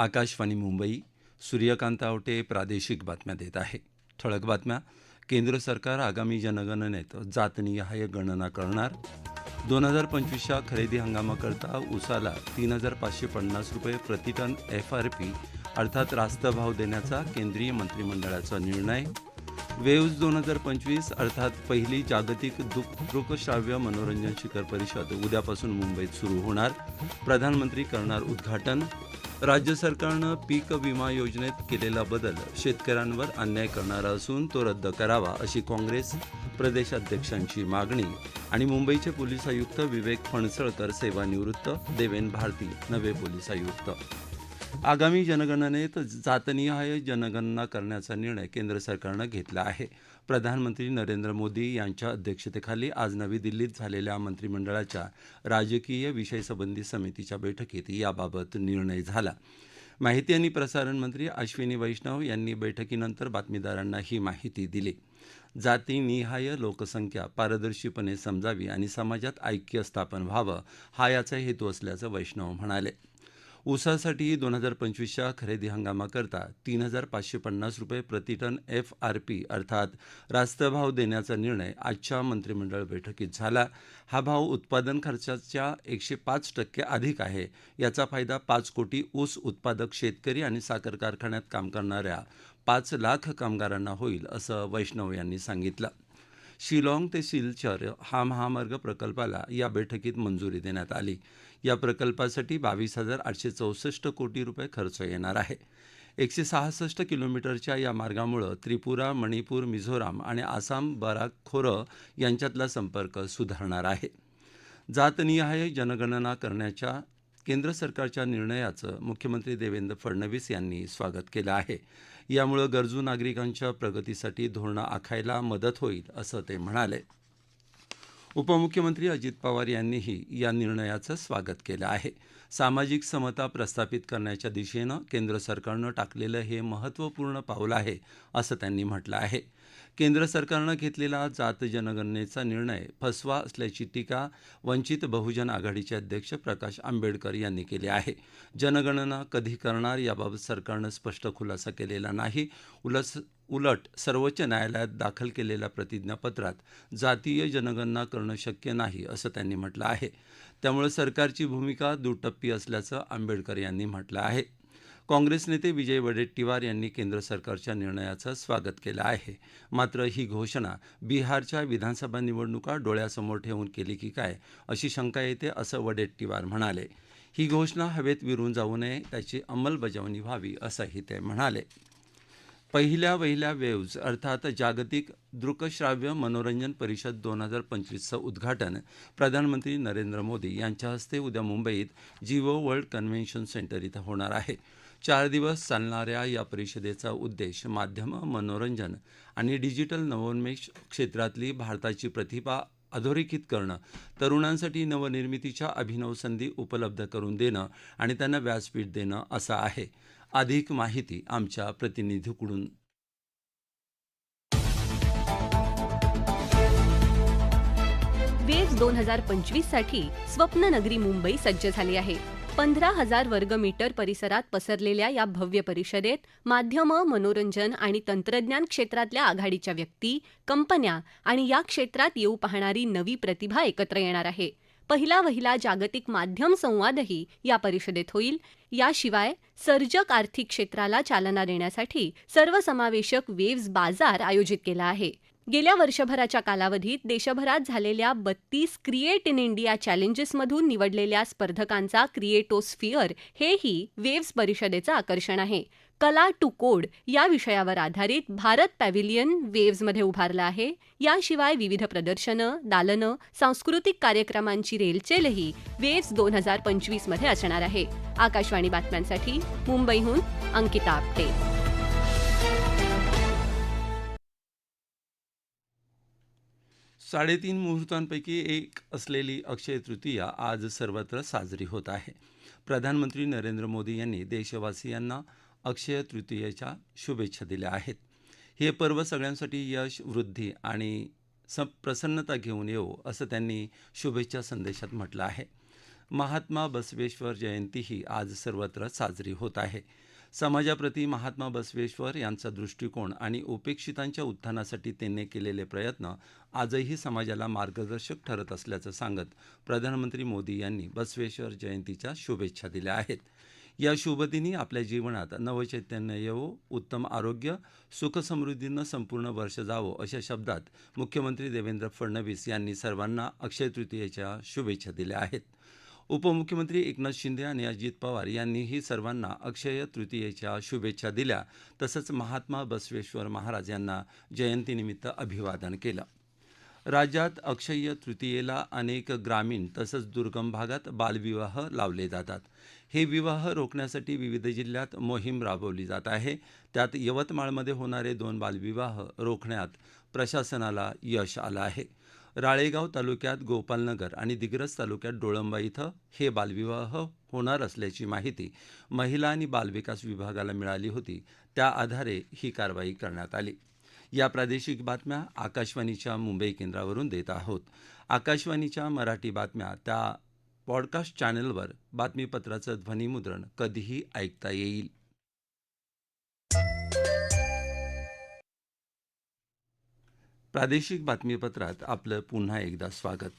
आकाशवाणी मुंबई सूर्यकांत आवटे प्रादेशिक बातम्या देत आहे. ठळक बातम्या. केंद्र सरकार आगामी जनगणनेत जातनिहाय गणना करणार. दोन हजार पंचवीसच्या खरेदी हंगामाकरता उसाला तीन हजार पाचशे पन्नास रुपये प्रतिटन एफ आर पी अर्थात रास्त भाव देण्याचा केंद्रीय मंत्रिमंडळाचा निर्णय. वेव्ज दोन हजार पंचवीस अर्थात पहिली जागतिक दृकश्राव्य मनोरंजन शिखर परिषद उद्यापासून मुंबईत सुरू होणार. प्रधानमंत्री करणार उद्घाटन. राज्य सरकारनं पीक विमा योजनेत केलेला बदल शेतकऱ्यांवर अन्याय करणारा असून तो रद्द करावा अशी काँग्रेस प्रदेशाध्यक्षांची मागणी आणि मुंबईचे पोलीस आयुक्त विवेक फणसळकर सेवानिवृत्त देवेन भारती नवे पोलीस आयुक्त. आगामी जनगणनेत जातनिहाय जनगणना करण्याचा निर्णय केंद्र सरकारनं घेतला आहे. प्रधानमंत्री नरेंद्र मोदी यांच्या अध्यक्षतेखाली आज नवी दिल्लीत झालेल्या मंत्रिमंडळाच्या राजकीय विषयसंबंधी समितीच्या बैठकीत याबाबत निर्णय झाला. माहिती आणि प्रसारण मंत्री अश्विनी वैष्णव यांनी बैठकीनंतर बातमीदारांना ही माहिती दिली. जातीनिहाय लोकसंख्या पारदर्शीपणे समजावी आणि समाजात ऐक्य स्थापन व्हावं हा याचा हेतू असल्याचं वैष्णव म्हणाले. ऊसासाठी दोन हजार पंचवीसच्या खरेदी हंगामाकरता तीन हजार पाचशे पन्नास रुपये प्रतिटन एफ आर पी अर्थात रास्त भाव देण्याचा निर्णय आजच्या मंत्रिमंडळ बैठकीत झाला. हा भाव उत्पादन खर्चाच्या एकशे पाच टक्के अधिक आहे. याचा फायदा पाच कोटी ऊस उत्पादक शेतकरी आणि साखर कारखान्यात काम करणाऱ्या पाच लाख कामगारांना होईल असं वैष्णव यांनी सांगितलं. शिलाँग ते सिलचर हा महामार्ग प्रकल्पाला या बैठकीत मंजुरी देण्यात आली. या प्रकल्पासाठी बावीस हजार आठशे चौसष्ट कोटी रुपये खर्च येणार आहे. एकशे सहासष्ट किलोमीटरच्या या मार्गामुळं त्रिपुरा मणिपूर मिझोराम आणि आसाम बराक खोरं यांच्यातला संपर्क सुधारणार आहे. जातनिहाय जनगणना करण्याच्या केंद्र सरकारच्या निर्णयाचं मुख्यमंत्री देवेंद्र फडणवीस यांनी स्वागत केलं आहे. यामुळं गरजू नागरिकांच्या प्रगतीसाठी धोरणं आखायला मदत होईल असं ते म्हणाले. उपमुख्यमंत्री अजित पवार यांनीही या निर्णयाचं स्वागत केलं आहे. सामाजिक समता प्रस्थापित करण्याच्या दिशेनं केंद्र सरकारनं टाकलेलं हे महत्त्वपूर्ण पाऊल आहे असं त्यांनी म्हटलं आहे. केंद्र सरकारनं घेतलेला जात जनगणनेचा निर्णय फसवा असल्याची टीका वंचित बहुजन आघाडीचे अध्यक्ष प्रकाश आंबेडकर यांनी केली आहे. जनगणना कधी करणार याबाबत सरकारनं स्पष्ट खुलासा केलेला नाही. उलस उलट सर्वोच्च न्यायालयात दाखल केलेल्या प्रतिज्ञापत्रात जातीय जनगणना करणं शक्य नाही असं त्यांनी म्हटलं आहे. त्यामुळे सरकारची भूमिका दुटप्पी असल्याचं आंबेडकर यांनी म्हटलं आहे. काँग्रेस नेते विजय वडेट्टीवार यांनी केंद्र सरकारच्या निर्णयाचं स्वागत केलं आहे. मात्र ही घोषणा बिहारच्या विधानसभा निवडणुका डोळ्यासमोर ठेवून केली की काय अशी शंका येते असं वडेट्टीवार म्हणाले. ही घोषणा हवेत विरून जाऊ नये त्याची अंमलबजावणी व्हावी असंही ते म्हणाले. पहिल्या वहिल्या वेव्ज अर्थात जागतिक दृकश्राव्य मनोरंजन परिषद दोन हजार पंचवीसचं उद्घाटन प्रधानमंत्री नरेंद्र मोदी यांच्या हस्ते उद्या मुंबईत जिओ वर्ल्ड कन्व्हेन्शन सेंटर इथं होणार आहे. चार दिवस चालणाऱ्या या परिषदेचा उद्देश माध्यमं मनोरंजन आणि डिजिटल नवोन्मेष क्षेत्रातली भारताची प्रतिभा अधोरेखित करणं तरुणांसाठी नवनिर्मितीच्या अभिनव संधी उपलब्ध करून देणं आणि त्यांना व्यासपीठ देणं असं आहे. अधिक माहिती आमच्या प्रतिनिधीकडून. वेव्स दोन हजार पंचवीससाठी स्वप्ननगरी मुंबई सज्ज झाली आहे. पंधरा हजार वर्गमीटर परिसरात पसरलेल्या या भव्य परिषदेत माध्यमं मनोरंजन आणि तंत्रज्ञान क्षेत्रातल्या आघाडीच्या व्यक्ती कंपन्या आणि या क्षेत्रात येऊ पाहणारी नवी प्रतिभा एकत्र येणार आहे. पहिला वहिला जागतिक माध्यम संवादही या परिषदेत होईल. याशिवाय सर्जक आर्थिक क्षेत्राला चालना देण्यासाठी सर्वसमावेशक वेव्ज बाजार आयोजित केला आहे. गेल्या वर्षभराच्या कालावधीत देशभरात झालेल्या बत्तीस क्रिएट इन इंडिया चॅलेंजेसमधून निवडलेल्या स्पर्धकांचा क्रिएटोस्फिअर हेही वेव्स परिषदेचं आकर्षण आहे. कला टू कोड या विषयावर आधारित भारत पॅव्हिलियन वेव्समध्ये उभारलं आहे. याशिवाय विविध प्रदर्शनं दालनं सांस्कृतिक कार्यक्रमांची रेलचेलही वेव्स दोन हजार पंचवीसमध्ये असणार आहे. आकाशवाणी बातम्यांसाठी मुंबईहून अंकिता आपटे. साडेतीन मुहूर्तांपैकी एक असलेली अक्षय तृतीया आज सर्वत्र साजरी होत आहे. प्रधानमंत्री नरेंद्र मोदी यांनी देशवासियांना अक्षय तृतीयेच्या शुभेच्छा दिल्या आहेत. हे पर्व सगळ्यांसाठी यश वृद्धी आणि स प्रसन्नता घेऊन येवो असं त्यांनी शुभेच्छा संदेशात म्हटलं आहे. महात्मा बसवेश्वर जयंतीही आज सर्वत्र साजरी होत आहे. समाजाप्रती महात्मा बसवेश्वर यांचा दृष्टिकोन आणि उपेक्षितांच्या उत्थानासाठी त्यांनी केलेले प्रयत्न आजही समाजाला मार्गदर्शक ठरत असल्याचं सांगत प्रधानमंत्री मोदी यांनी बसवेश्वर जयंतीच्या शुभेच्छा दिल्या आहेत. या शुभदिनी आपल्या जीवनात नवचैतन्य येवो उत्तम आरोग्य सुखसमृद्धीनं संपूर्ण वर्ष जावो अशा शब्दात मुख्यमंत्री देवेंद्र फडणवीस यांनी सर्वांना अक्षय तृतीयेच्या शुभेच्छा दिल्या आहेत. उपमुख्यमंत्री एकनाथ शिंदे आणि अजित पवार यांनीही सर्वांना अक्षय तृतीयेच्या शुभेच्छा दिल्या तसंच महात्मा बसवेश्वर महाराज यांना जयंतीनिमित्त अभिवादन केलं. राज्यात अक्षय तृतीयेला अनेक ग्रामीण तसंच दुर्गम भागात बालविवाह लावले जातात. हे विवाह रोखण्यासाठी विविध जिल्ह्यात मोहीम राबवली जात आहे. त्यात यवतमाळमध्ये होणारे दोन बालविवाह रोखण्यात प्रशासनाला यश आलं आहे. राळेगाव तालुक्यात गोपालनगर आणि दिग्रस तालुक्यात डोळंबा इथं हे बालविवाह होणार असल्याची माहिती महिला आणि बालविकास विभागाला मिळाली होती. त्या आधारे ही कारवाई करण्यात आली. या प्रादेशिक बातम्या आकाशवाणीच्या मुंबई केंद्रावरून देत आहोत. आकाशवाणीच्या मराठी बातम्या त्या पॉडकास्ट चॅनलवर बातमीपत्राचं ध्वनिमुद्रण कधीही ऐकता येईल. प्रादेशिक बातमीपत्रात आपलं पुन्हा एकदा स्वागत.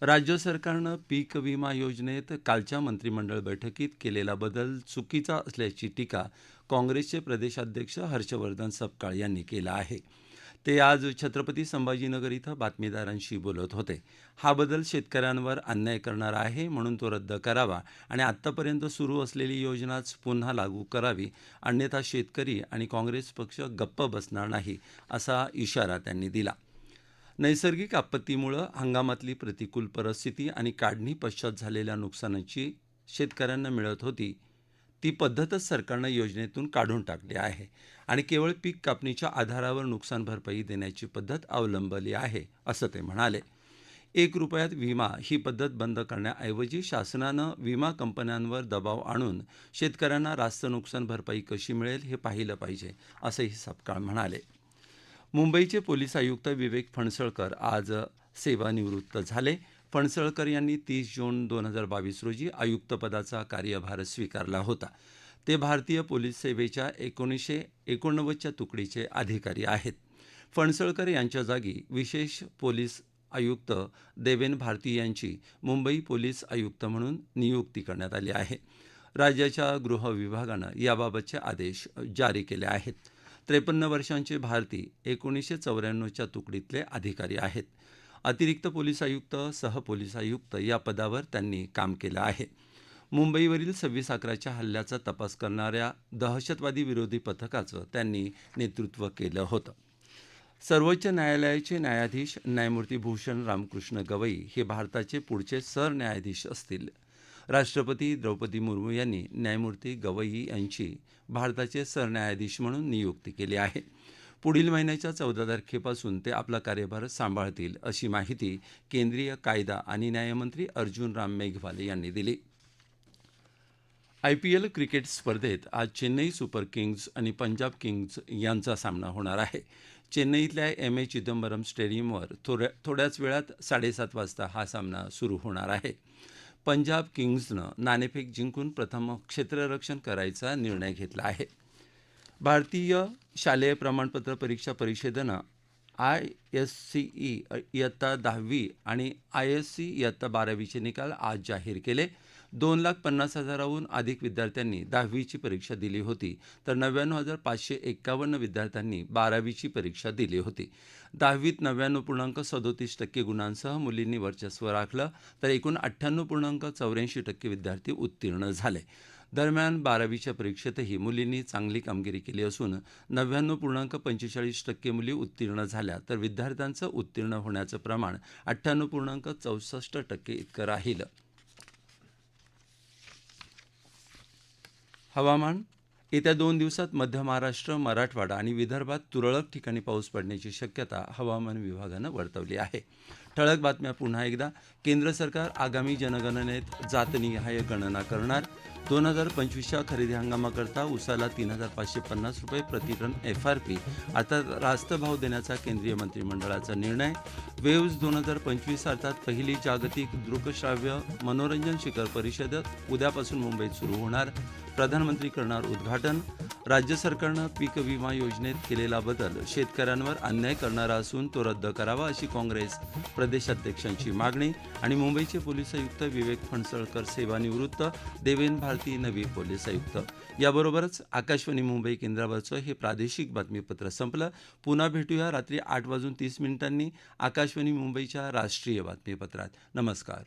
राज्य सरकारनं पीक विमा योजनेत कालच्या मंत्रिमंडळ बैठकीत केलेला बदल चुकीचा असल्याची टीका काँग्रेसचे प्रदेशाध्यक्ष हर्षवर्धन सपकाळ यांनी केला आहे. ते आज छत्रपती संभाजीनगर इथं बातमीदारांशी बोलत होते. हा बदल शेतकऱ्यांवर अन्याय करणारा आहे म्हणून तो रद्द करावा आणि आत्तापर्यंत सुरू असलेली योजनाच पुन्हा लागू करावी अन्यथा शेतकरी आणि काँग्रेस पक्ष गप्प बसणार नाही असा इशारा त्यांनी दिला. नैसर्गिक आपत्तीमुळं हंगामातली प्रतिकूल परिस्थिती आणि काढणी पश्चात झालेल्या नुकसानाची शेतकऱ्यांना मिळत होती. ती पद्धतच सरकारनं योजनेतून काढून टाकली आहे आणि केवळ पीक कापणीच्या आधारावर नुकसान भरपाई देण्याची पद्धत अवलंबली आहे असं ते म्हणाले. एक रुपयात विमा ही पद्धत बंद करण्याऐवजी शासनानं विमा कंपन्यांवर दबाव आणून शेतकऱ्यांना रास्त नुकसान भरपाई कशी मिळेल हे पाहिलं पाहिजे असंही सपकाळ म्हणाले. मुंबईचे पोलीस आयुक्त विवेक फणसळकर आज सेवानिवृत्त झाले. फणसळकर यांनी तीस जून दोन हजार बावीस रोजी आयुक्तपदाचा कार्यभार स्वीकारला होता. ते भारतीय पोलीस सेवेच्या एकोणीसशे एकोणनव्वदच्या तुकडीचे अधिकारी आहेत. फणसळकर यांच्या जागी विशेष पोलीस आयुक्त देवेन भारती यांची मुंबई पोलीस आयुक्त म्हणून नियुक्ती करण्यात आली आहे. राज्याच्या गृह विभागानं याबाबतचे आदेश जारी केले आहेत. त्रेपन्न वर्षांचे भारती एकोणीसशे चौऱ्याण्णवच्या तुकडीतले अधिकारी आहेत. अतिरिक्त पोलीस आयुक्त सहपोलीस आयुक्त या पदावर त्यांनी काम केलं आहे. मुंबईवरील सव्वीस अकराच्या हल्ल्याचा तपास करणाऱ्या दहशतवादी विरोधी पथकाचं त्यांनी नेतृत्व केलं होतं. सर्वोच्च न्यायालयाचे न्यायाधीश न्यायमूर्ती भूषण रामकृष्ण गवई हे भारताचे पुढचे सरन्यायाधीश असतील. राष्ट्रपती द्रौपदी मुर्मू यांनी न्यायमूर्ती गवई यांची भारताचे सरन्यायाधीश म्हणून नियुक्ती केली आहे. पुढील महिन्याच्या चौदा तारखेपासून ते आपला कार्यभार सांभाळतील अशी माहिती केंद्रीय कायदा आणि न्यायमंत्री अर्जुन राम मेघवाल यांनी दिली. आय पी एल क्रिकेट स्पर्धेत आज चेन्नई सुपर किंग्ज आणि पंजाब किंग्ज यांचा सामना होणार आहे. चेन्नईतल्या एम ए चिदंबरम स्टेडियमवर थोड्या थोड्याच वेळात साडेसात वाजता हा सामना सुरू होणार आहे. पंजाब किंग्जनं नाणेफेक जिंकून प्रथम क्षेत्ररक्षण करायचा निर्णय घेतला आहे. भारतीय शालेय प्रमाणपत्र परीक्षा परिषदेनं आय एस सी ई इयत्ता दहावी आणि आय एस सी इयत्ता बारावीचे निकाल आज जाहीर केले. दोन लाख पन्नास हजाराहून अधिक विद्यार्थ्यांनी दहावीची परीक्षा दिली होती तर नव्याण्णव हजार पाचशे एक्कावन्न विद्यार्थ्यांनी बारावीची परीक्षा दिली होती. दहावीत नव्याण्णव पूर्णांक सदोतीस टक्के गुणांसह मुलींनी वर्चस्व राखलं तर एकूण अठ्ठ्याण्णव पूर्णांक चौऱ्याऐंशी टक्के विद्यार्थी उत्तीर्ण झाले. दरम्यान बारावीच्या परीक्षेतही मुलींनी चांगली कामगिरी केली असून नव्याण्णव पूर्णांक पंचेचाळीस टक्के मुली उत्तीर्ण झाल्या तर विद्यार्थ्यांचं उत्तीर्ण होण्याचं प्रमाण अठ्ठ्याण्णव पूर्णांक चौसष्ट टक्के इतकं राहिलं. हवामान. येत्या दोन दिवसात मध्य महाराष्ट्र मराठवाडा आणि विदर्भात तुरळक ठिकाणी पाऊस पडण्याची शक्यता हवामान विभागानं वर्तवली आहे. ठळक बातम्या पुन्हा एकदा. केंद्र सरकार आगामी जनगणनेत जातनिहाय गणना करणार. दोन हजार पंचवीसच्या खरेदी हंगामाकरता उसाला तीन हजार पाचशे पन्नास रुपये प्रतिटन एफ आर पी. आता रास्त भाव देण्याचा केंद्रीय मंत्रिमंडळाचा निर्णय. वेव्ज दोन हजार पंचवीस अर्थात पहिली जागतिक दृकश्राव्य मनोरंजन शिखर परिषद उद्यापासून मुंबईत सुरू होणार. प्रधानमंत्री करणार उद्घाटन. राज्य सरकारनं पीक विमा योजनेत केलेला बदल शेतकऱ्यांवर अन्याय करणारा असून तो रद्द करावा अशी काँग्रेस प्रदेशाध्यक्षांची मागणी आणि मुंबईचे पोलीस आयुक्त विवेक फणसळकर सेवानिवृत्त देवेन भारती नवी पोलीस आयुक्त. याबरोबरच आकाशवाणी मुंबई केंद्रावरचं हे प्रादेशिक बातमीपत्र संपलं. पुन्हा भेटूया रात्री आठ वाजून तीस मिनिटांनी आकाशवाणी मुंबईच्या राष्ट्रीय बातमीपत्रात. नमस्कार.